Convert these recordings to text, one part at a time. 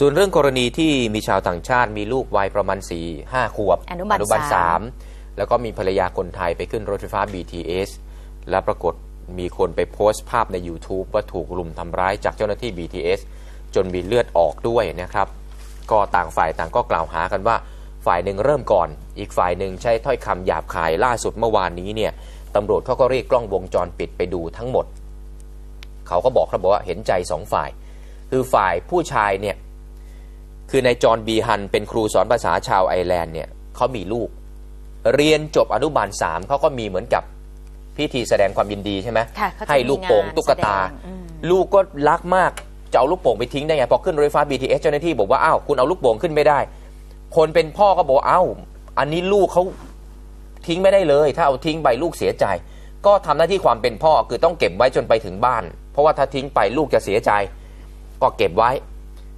ส่วนเรื่องกรณีที่มีชาวต่างชาติมีลูกวัยประมาณ4ี่ห้าขวบอนุบาลบาลสาสามมแล้วก็มีภรรยาคนไทยไปขึ้นรถไฟฟ้า BTS แล้วปรากฏมีคนไปโพสต์ภาพใน YouTube ว่าถูกรุมทำร้ายจากเจ้าหน้าที่ BTS จนมีเลือดออกด้วยนะครับ ก็ต่างฝ่ายต่างก็กล่าวหากันว่า ฝ่ายหนึ่งเริ่มก่อน อีกฝ่ายหนึ่งใช้ถ้อยคำหยาบคายล่าสุดเมื่อวานนี้เนี่ยตำรวจเขาก็เรียกกล้องวงจรปิดไปดูทั้งหมด เขาก็บอกครับบอกว่าเห็นใจสองฝ่าย คือฝ่ายผู้ชายเนี่ย คือนายจอห์นบีฮันเป็นครูสอนภาษาชาวไอร์แลนด์เนี่ยเขามีลูก เรียนจบอนุบาลสามเขาก็มีเหมือนกับพิธีแสดงความยินดีใช่ไหมค่ะเขาจะให้ลูกโป่งมีงานตุ๊กตาแสดงอืมลูกก็รักมากจะเอาลูกโป่งไปทิ้งได้ไงพอขึ้นรถไฟฟ้า BTS เจ้าหน้าที่บอกว่าอ้าวคุณเอาลูกโป่งขึ้นไม่ได้ คนเป็นพ่อก็บอกว่าอ้าวอันนี้ลูกเขาทิ้งไม่ได้เลย ถ้าเอาทิ้งไปลูกเสียใจ ก็ทำหน้าที่ความเป็นพ่อคือต้องเก็บไว้จนไปถึงบ้าน เพราะว่าถ้าทิ้งไปลูกจะเสียใจ ก็เก็บไว้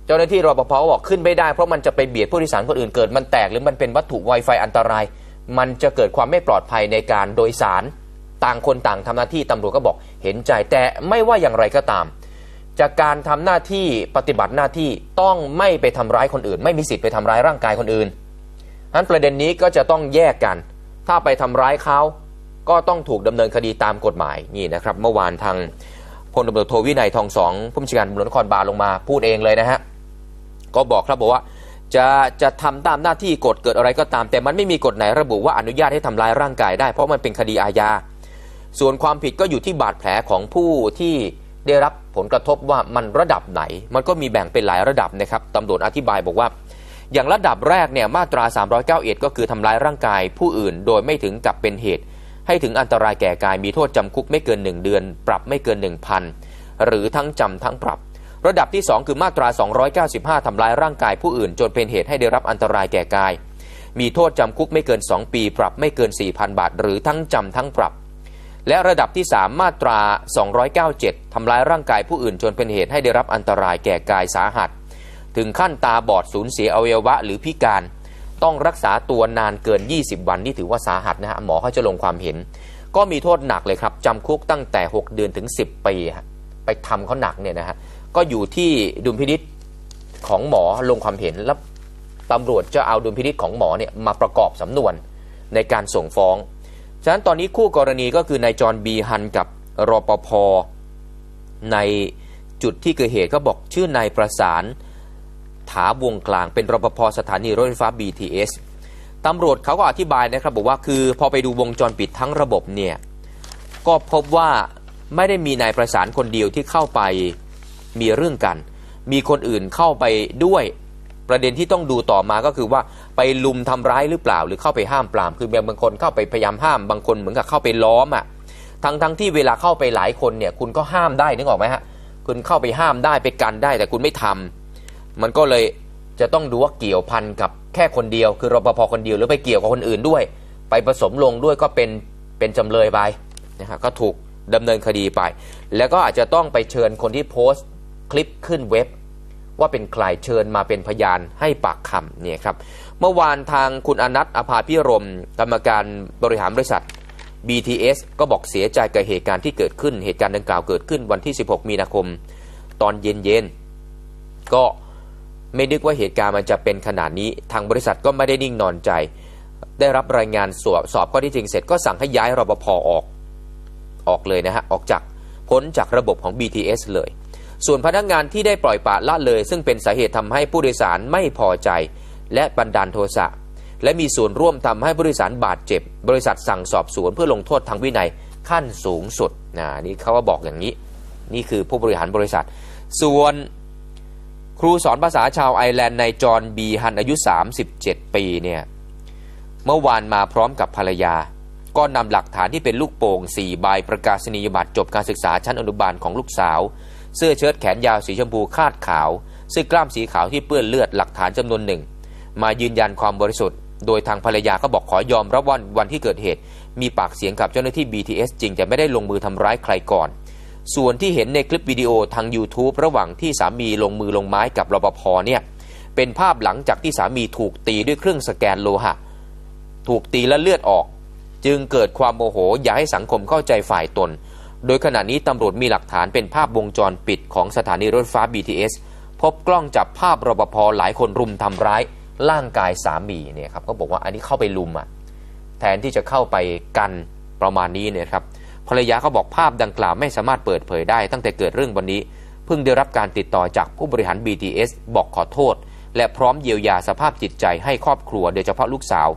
เจ้าหน้าที่รปภก็บอกขึ้นไม่ได้ เพราะมันจะไปเบียดผู้โดยสารคนอื่นเกิดมันแตกหรือมันเป็นวัตถุ Wi-Fi อันตราย มันจะเกิดความไม่ปลอดภัยในการโดยสารต่างคนต่างทำหน้าที่ตำรวจก็บอกเห็นใจแต่ไม่ว่าอย่างไรก็ตาม จากการทำหน้าที่ปฏิบัติหน้าที่ต้องไม่ไปทำร้ายคนอื่น ไม่มีสิทธิ์ไปทำร้ายร่างกายคนอื่นนั้นประเด็นนี้ก็จะต้องแยกกัน ถ้าไปทำร้ายเขาก็ต้องถูกดำเนินคดีตามกฎหมายนี่นะครับ เมื่อวานทางพลตำรวจโทวินัยทองสองผู้บัญชาการตำรวจนครบาลลงมาพูดเองเลยนะฮะ ก็บอกครับบอกว่า จะจะทำตามหน้าที่กฎเกิดอะไรก็ตาม แต่มันไม่มีกฎไหนระบุว่าอนุญาตให้ทำร้ายร่างกายได้ เพราะมันเป็นคดีอาญาส่วนความผิดก็อยู่ที่บาดแผลของผู้ที่ได้รับผลกระทบว่ามันระดับไหน มันก็มีแบ่งเป็นหลายระดับนะครับตำรวจอธิบายบอกว่า อย่างระดับแรกเนี่ยมาตรา391ก็คือทำร้ายร่างกายผู้อื่น โดยไม่ถึงกับเป็นเหตุ ให้ถึงอันตรายแก่กายมีโทษจำคุกไม่เกิน 1 เดือน ปรับไม่เกิน 1,000 หรือทั้งจำทั้งปรับ ระดับที่ 2 คือมาตรา 295 ทำร้ายร่างกายผู้อื่น จนเป็นเหตุให้ได้รับอันตรายแก่กาย มีโทษจำคุกไม่เกิน 2 ปี ปรับไม่เกิน 4,000 บาท หรือทั้งจำทั้งปรับ และระดับที่ 3 มาตรา 297 ทำร้ายร่างกายผู้อื่น จนเป็นเหตุให้ได้รับอันตรายแก่กายสาหัส ถึงขั้นตาบอดสูญเสียอวัยวะ หรือพิการ ต้องรักษาตัวนานเกิน 20 วันนี่ถือว่าสาหัสนะฮะหมอเขาจะลงความเห็น ก็มีโทษหนักเลยครับจำคุกตั้งแต่ 6 เดือนถึง 10 ปีไปทำเขาหนักเนี่ยนะฮะ ก็อยู่ที่ดุลพินิษของหมอลงความเห็นแล้วตำรวจจะเอาดุลพินิษของหมอเนี่ยมาประกอบสำนวนในการส่งฟ้อง ฉะนั้นตอนนี้คู่กรณีก็คือนายจอห์นบีฮันกับรปภในจุดที่เกิดเหตุก็บอกชื่อนายประสานถาวงกลางเป็นรปภสถานีรถไฟฟ้า BTS ตำรวจเขาก็อธิบายนะครับบอกว่าคือพอไปดูวงจรปิดทั้งระบบเนี่ยก็พบว่าไม่ได้มีนายประสานคนเดียวที่เข้าไป มีเรื่องกัน มีคนอื่นเข้าไปด้วยประเด็นที่ต้องดูต่อมาก็คือว่าไปลุมทำร้ายหรือเปล่า หรือเข้าไปห้ามปราม คือบางคนเข้าไปพยายามห้ามบางคนเหมือนกับเข้าไปล้อมอะทั้งทั้งที่เวลาเข้าไปหลายคนเนี่ยคุณก็ห้ามได้นึกออกไหมฮะคุณเข้าไปห้ามได้ไปกันได้ แต่คุณไม่ทำมันก็เลยจะต้องดูว่าเกี่ยวพันกับแค่คนเดียว คือรปภคนเดียวหรือไปเกี่ยวกับคนอื่นด้วย ไปผสมลงด้วยก็เป็นเป็นจำเลยไปนะฮะก็ถูกดำเนินคดีไป แล้วก็อาจจะต้องไปเชิญคนที่โพสต์ คลิปขึ้นเว็บ ว่าเป็นใครเชิญมาเป็นพยานให้ปากคำเนี่ยครับเมื่อวานทางคุณอนัทอภาพิรม กรรมการบริหารบริษัท BTS ก็บอกเสียใจกับเหตุการณ์ที่เกิดขึ้น เหตุการณ์ดังกล่าวเกิดขึ้นวันที่ 16 มีนาคม ตอนเย็นๆก็ไม่นึกว่าเหตุการณ์มันจะเป็นขนาดนี้ ทางบริษัทก็ไม่ได้นิ่งนอนใจ ได้รับรายงานสอบสอบข้อที่จริงเสร็จก็สั่งให้ย้ายรปภออก ออกเลยนะฮะ ออกจากพ้นจากระบบของ BTS เลย ส่วนพนักงานที่ได้ปล่อยปละละเลย ซึ่งเป็นสาเหตุทำให้ผู้โดยสารไม่พอใจ และบันดาลโทสะและมีส่วนร่วมทำให้ผู้โดยสารบาดเจ็บ บริษัทสั่งสอบสวนเพื่อลงโทษทางวินัยขั้นสูงสุดนะนี่เขาว่าบอกอย่างนี้ นี่คือผู้บริหารบริษัท ส่วนครูสอนภาษาชาวไอร์แลนด์ในจอห์นบีฮันอายุ 37 ปีเนี่ยเมื่อวานมาพร้อมกับภรรยา ก็นำหลักฐานที่เป็นลูกโป่ง4ใบประกาศนียบัตรจบการศึกษาชั้นอนุบาลของลูกสาว เสื้อเชิ้ตแขนยาวสีชมพูคาดขาวเสื้อกล้ามสีขาวที่เปื้อนเลือดหลักฐานจำนวนหนึ่ง มายืนยันความบริสุทธิ์ โดยทางภรรยาก็บอกขอยอมรับวันวันที่เกิดเหตุ มีปากเสียงกับเจ้าหน้าที่ BTS จริงแต่ไม่ได้ลงมือทำร้ายใครก่อน ส่วนที่เห็นในคลิปวิดีโอทาง YouTube ระหว่างที่สามีลงมือลงไม้กับรปภเนี่ยเป็นภาพหลังจากที่สามีถูกตีด้วยเครื่องสแกนโลหะ ถูกตีและเลือดออก จึงเกิดความโมโห อยากให้สังคมเข้าใจฝ่ายตน โดยขณะนี้ตำรวจมีหลักฐานเป็นภาพวงจรปิดของสถานีรถไฟฟ้า BTS พบกล้องจับภาพรปภหลายคนรุมทำร้ายร่างกายสามีเนี่ยครับก็บอกว่าอันนี้เข้าไปลุมอะแทนที่จะเข้าไปกันประมาณนี้เนี่ยครับภรรยาเขาบอกภาพดังกล่าวไม่สามารถเปิดเผยได้ ตั้งแต่เกิดเรื่องวันนี้ เพิ่งได้รับการติดต่อจากผู้บริหาร BTS บอกขอโทษ และพร้อมเยียวยาสภาพจิตใจให้ครอบครัวโดยเฉพาะลูกสาว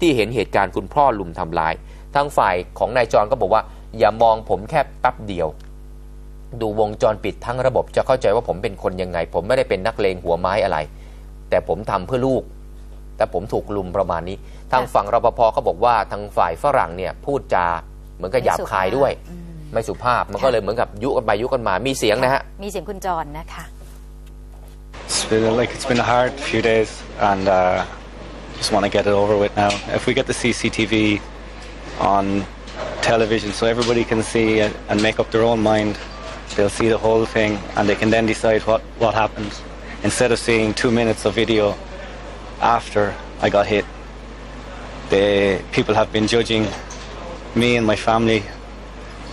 ที่เห็นเหตุการณ์คุณพ่อลุมทำร้าย ทางฝ่ายของนายจรก็บอกว่า อย่ามองผมแค่แป๊บเดียว ดูวงจรปิดทั้งระบบจะเข้าใจว่าผมเป็นคนยังไง ผมไม่ได้เป็นนักเลงหัวไม้อะไร แต่ผมทำเพื่อลูก แต่ผมถูกลุมประมาณนี้ ทางฝั่งรปภเขาบอกว่าทางฝ่ายฝรั่งเนี่ยพูดจาเหมือนกับหยาบคายด้วยอืมไม่สุภาพมันก็เลยเหมือนกับยุกันไปยุกันมามีเสียงนะฮะมีเสียงคุณจรนะคะ It's been like it's been a hard few days, and uh, just want to get it over with now. If we get the CCTV on television, so everybody can see and make up their own mind, they'll see the whole thing, and they can then decide what what happened. Instead of seeing two minutes of video after I got hit, the people have been judging me and my family,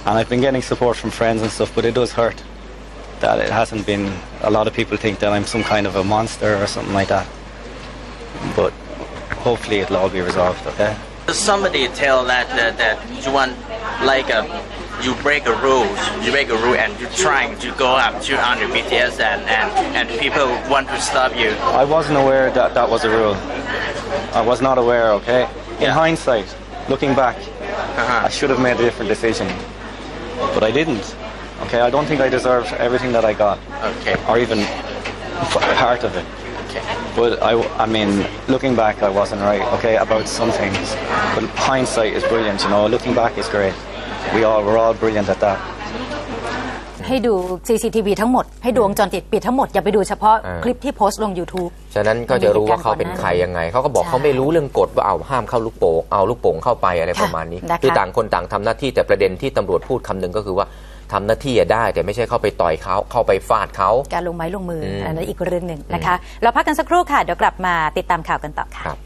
and I've been getting support from friends and stuff, but it does hurt that it hasn't been. A lot of people think that I'm some kind of a monster or something like that. But hopefully it'll all be resolved, okay? Somebody tell that that, that you want like a you break a rules, you break a rule and you're trying to go up to under BTS and, and, and people want to stop you. I wasn't aware that that was a rule. I was not aware, okay? In Yeah. hindsight, looking back, Uh-huh. I should have made a different decision. But I didn't. Okay, I don't think I deserved everything that I got, Okay. or even part of it. Okay. But I, I mean, looking back, I wasn't right, okay, about some things. But hindsight is brilliant, you know. Looking back is great. We all, we're all brilliant at that. ให้ดู CCTV ทั้งหมด ให้ดูวงจรปิดปิดทั้งหมด อย่าไปดูเฉพาะอ่าคลิปที่โพสต์ลง YouTube ฉะนั้นก็จะรู้ว่าเขาเป็นใครยังไง เขาก็บอกใช่เขาไม่รู้เรื่องกฎว่าเอาห้ามเข้าลูกโป่งเอาลูกโป่งเข้าไปอะไรประมาณนี้ค่ะนะคะคือต่างคนต่างทำหน้าที่แต่ประเด็นที่ตำรวจพูดคำหนึ่งก็คือว่า ทำหน้าที่อะได้ แต่ไม่ใช่เข้าไปต่อยเขาเข้าไปฟาดเขาการลงไม้ลงมืออมอันนั้นอีกเรื่องหนึ่งนะคะ เราพักกันสักครู่ค่ะ เดี๋ยวกลับมาติดตามข่าวกันต่อค่ะครับ